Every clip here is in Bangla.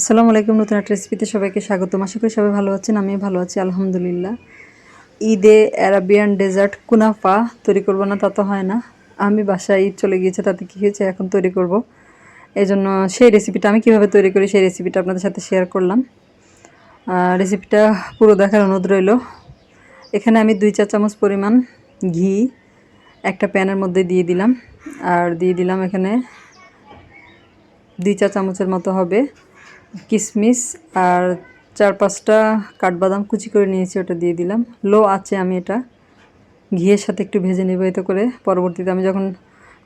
আসসালামু আলাইকুম, নতুন একটা রেসিপিতে সবাইকে স্বাগতম। আশা করি সবাই ভালো আছেন আমি ভালো আছি, আলহামদুলিল্লাহ। ঈদে অ্যারাবিয়ান ডেজার্ট কুনাফা তৈরি করব না, তা তো হয় না। আমি বাসায় ঈদ চলে গিয়েছে, তাতে কী হয়েছে, এখন তৈরি করব। এই জন্য সেই রেসিপিটা আমি কীভাবে তৈরি করি, সেই রেসিপিটা আপনাদের সাথে শেয়ার করলাম। রেসিপিটা পুরো দেখার অনুরোধ রইল। এখানে আমি দুই চা চামচ পরিমাণ ঘি একটা প্যানের মধ্যে দিয়ে দিলাম। আর দিয়ে দিলাম এখানে দুই চা চামচের মতো হবে কিশমিশ আর চার পাঁচটা কাঠবাদাম কুচি করে নিয়েছি, ওটা দিয়ে দিলাম। লো আছে আমি এটা ঘিয়ের সাথে একটু ভেজে নেব এতে করে। পরবর্তীতে আমি যখন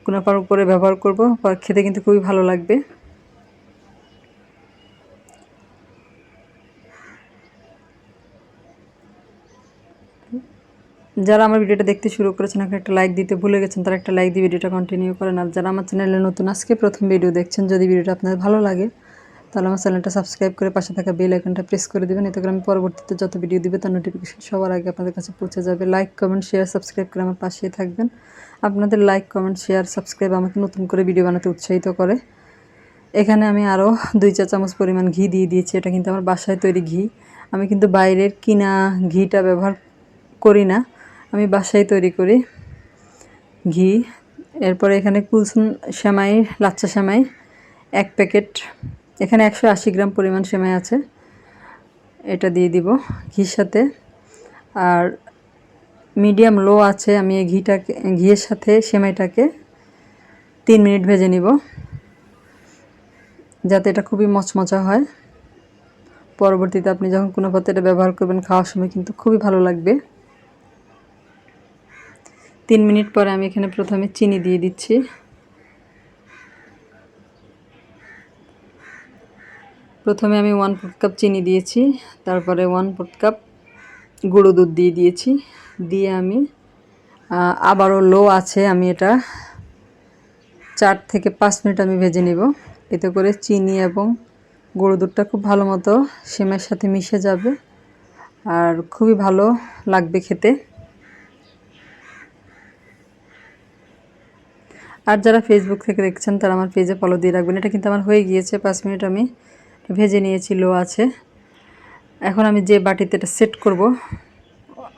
কোনো পার উপরে ব্যবহার করব খেতে কিন্তু খুবই ভালো লাগবে। যারা আমার ভিডিওটা দেখতে শুরু করেছেন এখন একটা লাইক দিতে ভুলে গেছেন, তারা একটা লাইক দিয়ে ভিডিওটা কন্টিনিউ করেন। আর যারা আমার চ্যানেলে নতুন, আজকে প্রথম ভিডিও দেখছেন, যদি ভিডিওটা আপনাদের ভালো লাগে তাহলে আমার চ্যানেলটা সাবস্ক্রাইব করে পাশে থাকা বেল আইকনটা প্রেস করে দেবেন, এতে করে আমি পরবর্তীতে যত ভিডিও দিবে তার নোটিফিকেশন সবার আগে আপনাদের কাছে পৌঁছে যাবে। লাইক কমেন্ট শেয়ার সাবস্ক্রাইব করে আমার পাশেই থাকবেন। আপনাদের লাইক কমেন্ট শেয়ার সাবস্ক্রাইব আমাকে নতুন করে ভিডিও বানাতে উৎসাহিত করে। এখানে আমি আরও দুই চা চামচ পরিমাণ ঘি দিয়ে দিয়েছি, এটা কিন্তু আমার বাসায় তৈরি ঘি। আমি কিন্তু বাইরের কিনা ঘিটা ব্যবহার করি না, আমি বাসায় তৈরি করি ঘি। এরপরে এখানে কুলসুন সেমাই লাচ্চা সেমাই, এক প্যাকেট এখানে একশো আশি গ্রাম পরিমাণ সেমাই আছে। এটা দিয়ে দিব ঘির সাথে। আর মিডিয়াম লো আছে, আমি এই ঘিটাকে, ঘিয়ের সাথে সেমাইটাকে তিন মিনিট ভেজে নিব, যাতে এটা খুবই মচমচা হয়। পরবর্তীতে আপনি যখন কোনো পথে এটা ব্যবহার করবেন, খাওয়ার সময় কিন্তু খুবই ভালো লাগবে। তিন মিনিট পরে আমি এখানে প্রথমে চিনি দিয়ে দিচ্ছি। প্রথমে আমি ওয়ান ফোর্থ কাপ চিনি দিয়েছি, তারপরে ওয়ান ফোর্থ কাপ গুঁড়ো দুধ দিয়ে দিয়েছি। দিয়ে আমি আবারও লো আছে আমি এটা, চার থেকে পাঁচ মিনিট আমি ভেজে নিব। এতে করে চিনি এবং গুঁড়ো দুধটা খুব ভালো মতো সেমের সাথে মিশে যাবে, আর খুবই ভালো লাগবে খেতে। আর যারা ফেসবুক থেকে দেখছেন, তারা আমার পেজে ফলো দিয়ে রাখবেন। এটা কিন্তু আমার হয়ে গিয়েছে, পাঁচ মিনিট আমি ভেজে নিয়েছি, লো আছে। এখন আমি যে বাটিতে এটা সেট করব,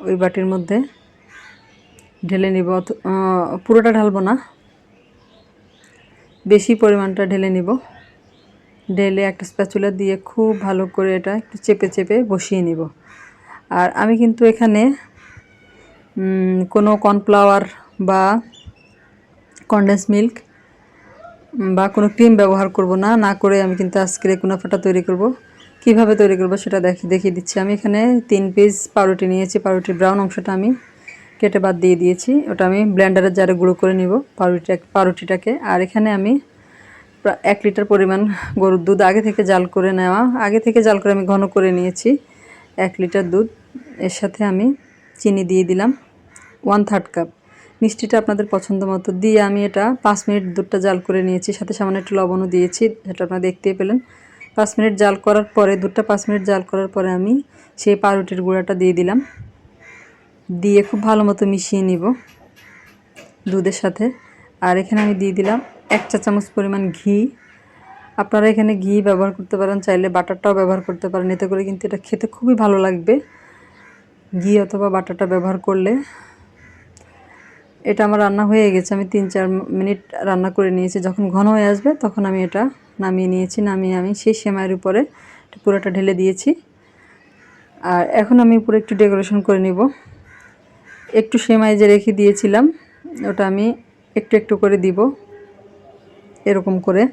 ওই বাটির মধ্যে ঢেলে নিব। পুরোটা ঢালবো না। বেশি পরিমাণটা ঢেলে নিব। ঢেলে একটা স্প্যাচুলা দিয়ে খুব ভালো করে এটা একটু চেপে চেপে বসিয়ে নিব। আর আমি কিন্তু এখানে কোনো কর্নফ্লাওয়ার বা কন্ডেন্স মিল্ক বা কোনো ক্রিম ব্যবহার করব না না করে আমি কিন্তু আজকে কুনাফাটা তৈরি করব। কীভাবে তৈরি করব সেটা দেখি, দেখিয়ে দিচ্ছি। আমি এখানে তিন পিস পাউরুটি নিয়েছি, পাউরুটির ব্রাউন অংশটা আমি কেটে বাদ দিয়ে দিয়েছি। ওটা আমি ব্লেন্ডারের জারে গুঁড়ো করে নিব পাউরুটি, পাউরুটিটাকে। আর এখানে আমি এক লিটার পরিমাণ গরুর দুধ আগে থেকে জাল করে নেওয়া, আগে থেকে জাল করে আমি ঘন করে নিয়েছি। এক লিটার দুধ, এর সাথে আমি চিনি দিয়ে দিলাম। ওয়ান থার্ড কাপ মিষ্টিটা আপনাদের পছন্দ মতো। দিয়ে আমি এটা পাঁচ মিনিট দুধটা জাল করে নিয়েছি, সাথে সামান্য একটু লবণও দিয়েছি সেটা আপনারা দেখতেই পেলেন। পাঁচ মিনিট জাল করার পরে, দুধটা পাঁচ মিনিট জাল করার পরে আমি সেই পাউরুটির গুঁড়াটা দিয়ে দিলাম। দিয়ে খুব ভালো মতো মিশিয়ে নিব দুধের সাথে। আর এখানে আমি দিয়ে দিলাম এক চা চামচ পরিমাণ ঘি। আপনারা এখানে ঘি ব্যবহার করতে পারেন, চাইলে বাটারটাও ব্যবহার করতে পারেন। এতে করে কিন্তু এটা খেতে খুবই ভালো লাগবে। ঘি অথবা বাটারটা ব্যবহার করলে এটা আমার রান্না হয়ে গেছে। আমি তিন চার মিনিট রান্না করে নিয়েছি। যখন ঘন হয়ে আসবে তখন আমি এটা নামিয়ে নিয়েছি। নামিয়ে আমি সেই সেমাইয়ের উপরে পুরোটা ঢেলে দিয়েছি। আর এখন আমি উপরে একটু ডেকোরেশন করে নিব। একটু সেমাই যে রেখে দিয়েছিলাম, ওটা আমি একটু একটু করে দিব। এরকম করে।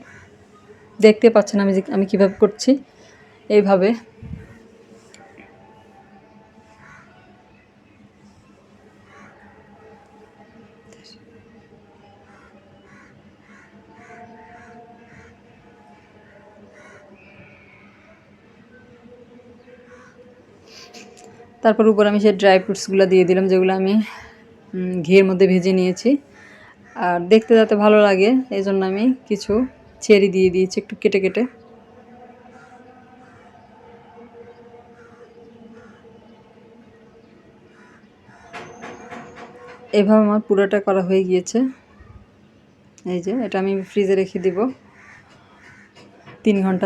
দেখতে পাচ্ছেন আমি যে, আমি কীভাবে করছি। এইভাবে তারপর উপর আমি সেই ড্রাই ফ্রুটসগুলো দিয়ে দিলাম, যেগুলো আমি ঘিয়ের মধ্যে ভেজে নিয়েছি। আর দেখতে যাতে ভালো লাগে, এই জন্য আমি কিছু চেরি দিয়ে দিয়েছি একটু কেটে কেটে। এভাবে আমার পুরোটা করা হয়ে গিয়েছে। এই যে, এটা আমি ফ্রিজে রেখে দিব। তিন ঘণ্টা